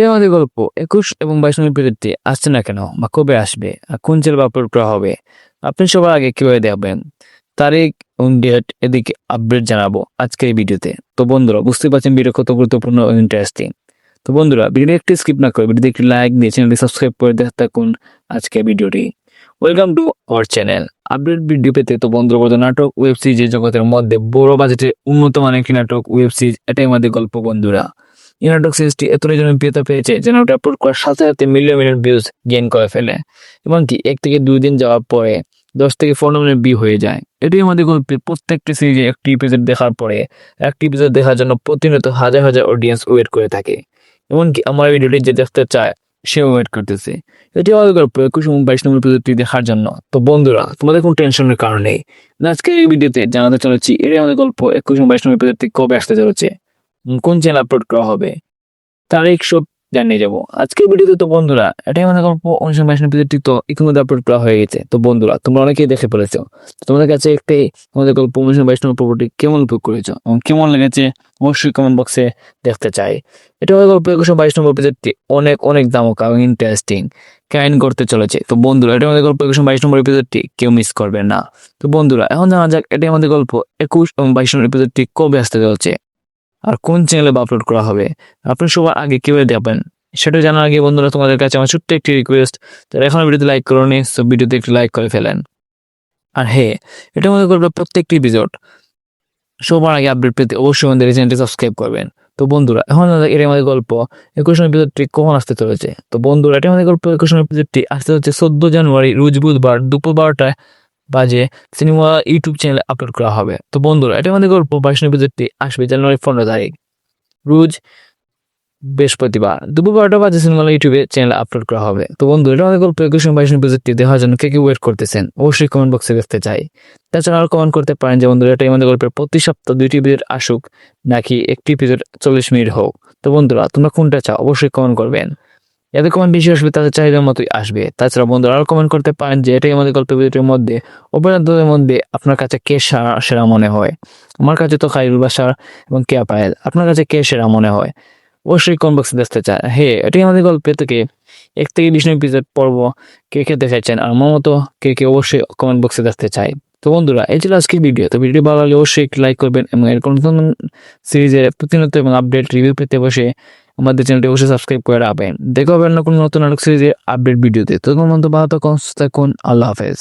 এটাই আমাদের গল্প একুশ এবং বাইশ নম্বর আসছে না কেন? বা কবে আসবে? আর কোন আপলোড করা হবে? আপনি সবার আগে কীভাবে দেখবেন? তারিখ এবং ডেট এদিকে আপডেট জানাব আজকের এই ভিডিওতে। তো বন্ধুরা বুঝতে পারছেন ভিডিও কত গুরুত্বপূর্ণ ইন্টারেস্টিং তো বন্ধুরা ভিডিও একটি স্কিপ না করে ভিডিওতে একটি লাইক দিয়ে চ্যানেলটি সাবস্ক্রাইব করে দেখতে থাকুন আজকের ভিডিওটি। Welcome to our channel update video পেতে তো বন্ধুরা নাটক ওয়েব সিরিজের জগতের মধ্যে বড় বাজেটের উন্নত মানের একটি নাটক ওয়েব সিরিজ এটাই আমাদের গল্প বন্ধুরা। এই নাটক সিরিজটি এতটাই জনপ্রিয়তা পেয়েছে যে নাটকটি আপলোড করার সাথে সাথে মিলিয়ন মিলিয়ন ভিউজ গেইন করে ফেলে। এমনকি এক থেকে দুই দিন যাওয়ার পরে দশ থেকে পনেরো মিনিট বি হয়ে যায়। এটাই আমাদের প্রত্যেকটি সিরিজে একটি এপিসোড দেখার পরে, একটি এপিসোড দেখার জন্য প্রতিনিয়ত হাজার হাজার অডিয়েন্স ওয়েট করে থাকে। এমনকি আমার ভিডিওটি যে দেখতে চায়, সেও ওয়েট করতেছে। এটি আমাদের গল্প একুশ এবং বাইশ নম্বর এপিসোডটি দেখার জন্য। তো বন্ধুরা, তোমাদের কোনো টেনশনের কারণ নেই। আজকে এই ভিডিওতে জানাতে চলেছি, এটাই আমাদের গল্প একুশ এবং বাইশ নম্বর এপিসোডটি কবে আসতে চলেছে। কোন চ্যানেল আপলোড করা হবে? তারিখ সব জানিয়ে যাব। আজকের ভিডিওতে তো বন্ধুরা, এটাই আমাদের অনুষ্ঠান বাইশ এপিসোডটি তো ইতিমধ্যে আপলোড করা হয়ে গেছে। তো বন্ধুরা, তোমরা অনেকেই দেখে ফেলেছো। তোমাদের কাছে একটাই আমাদের গল্প, অনুষ্ঠান নম্বর পর্বটি কেমন উপভোগ করেছ? এবং কেমন লেগেছে? অবশ্যই কমেন্ট বক্সে দেখতে চাই। এটা আমাদের গল্প একুশ বাইশ নম্বর এপিসোডটি অনেক অনেক দামকা এবং ইন্টারেস্টিং কাইন করতে চলেছে। তো বন্ধুরা, এটা আমাদের গল্প একুশ বাইশ নম্বর এপিসোডটি কেউ মিস করবে না। তো বন্ধুরা, এখন জানা যাক, এটাই আমাদের গল্প, একুশ এবং বাইশ নম্বর এপিসোডটি কবে আসতে চলছে। আর কোন চ্যানেলে আপলোড করা হবে? আপনি সবার আগে কীভাবে দেখবেন? সেটা জানার আগে বন্ধুরা, তোমাদের কাছে আমার ছোট্ট একটি রিকোয়েস্ট তারা এখন ভিডিওতে লাইক করো নি সব ভিডিওতে একটু লাইক করে ফেলেন। আর হে, এটা আমাদের গল্প প্রত্যেকটি এপিসোড সবার আগে আপডেট পেতে অবশ্যই আমাদের এই চ্যানেলটি সাবস্ক্রাইব করবেন। তো বন্ধুরা, এখন এটা আমাদের গল্প, একুশ এপিসোডটি কখন আসতে চলেছে? তো বন্ধুরা, এটা আমাদের গল্প একুশ এপিসোডটি আসতে হচ্ছে চোদ্দ জানুয়ারি, রোজ বুধবার, দুপুর বারোটায়। বাজে সিনেমা ইউটিউব চ্যানেলে আপলোড করা হবে। তো বন্ধুরা, এটা আমাদের গল্প। বাইশ এপিসোডটি আসবে জানুয়ারি পনেরো তারিখ, রোজ বৃহস্পতিবার। দুপুর বারোটা বাজে সিনেমা ইউটিউবে চ্যানেলে আপলোড করা হবে। তো বন্ধু এটা আমাদের গল্প। একুশ বাইশ এপিসোডটি দেখার জন্য কে কে ওয়েট করতেছেন, অবশ্যই কমেন্ট বক্সে দেখতে চাই। তাছাড়া আর কমেন্ট করতে পারেন যে, বন্ধুরা এটা আমাদের গল্পের প্রতি সপ্তাহ। দুইটি এপিসোড আসুক, নাকি একটি এপিসোড চল্লিশ মিনিট হোক। তো বন্ধুরা, তোমরা কোনটা চাও, অবশ্যই কমেন্ট করবেন। এত কমেন্ট বেশি আসবে, তাদের চাহিদার মতোই আসবে। তাছাড়া বন্ধুরা আরও কমেন্ট করতে পারেন যে, এটাই আমাদের গল্প ভিডিওটির মধ্যে, অপরাধদের মধ্যে আপনার কাছে কে সেরা সেরা মনে হয়? আমার কাছে তো খাইরুল বাসার এবং কে পায়েল আপনার কাছে কে সেরা মনে হয়? অবশ্যই কমেন্ট বক্সে দেখতে চায় হে, এটাই আমাদের গল্পে থেকে এক থেকে বিশ এপিসোড পর্ব কে কে দেখাচ্ছেন আর আমার মতো কে কে অবশ্যই কমেন্ট বক্সে দেখতে চাই। তো বন্ধুরা, এই ছিল আজকের ভিডিও তো ভিডিও ভালো লাগলে অবশ্যই একটি লাইক করবেন এবং এরকম সিরিজের প্রতিনিয়ত এবং আপডেট রিভিউ পেতে বসে আমাদের চ্যানেলটি অবশ্যই সাবস্ক্রাইব করে রাখবেন। দেখো হবে না কোনো নতুন আলোক সিরিজের আপডেট ভিডিওতে তো। তোমার মতো ভালো থাকুন, আল্লাহ হাফেজ।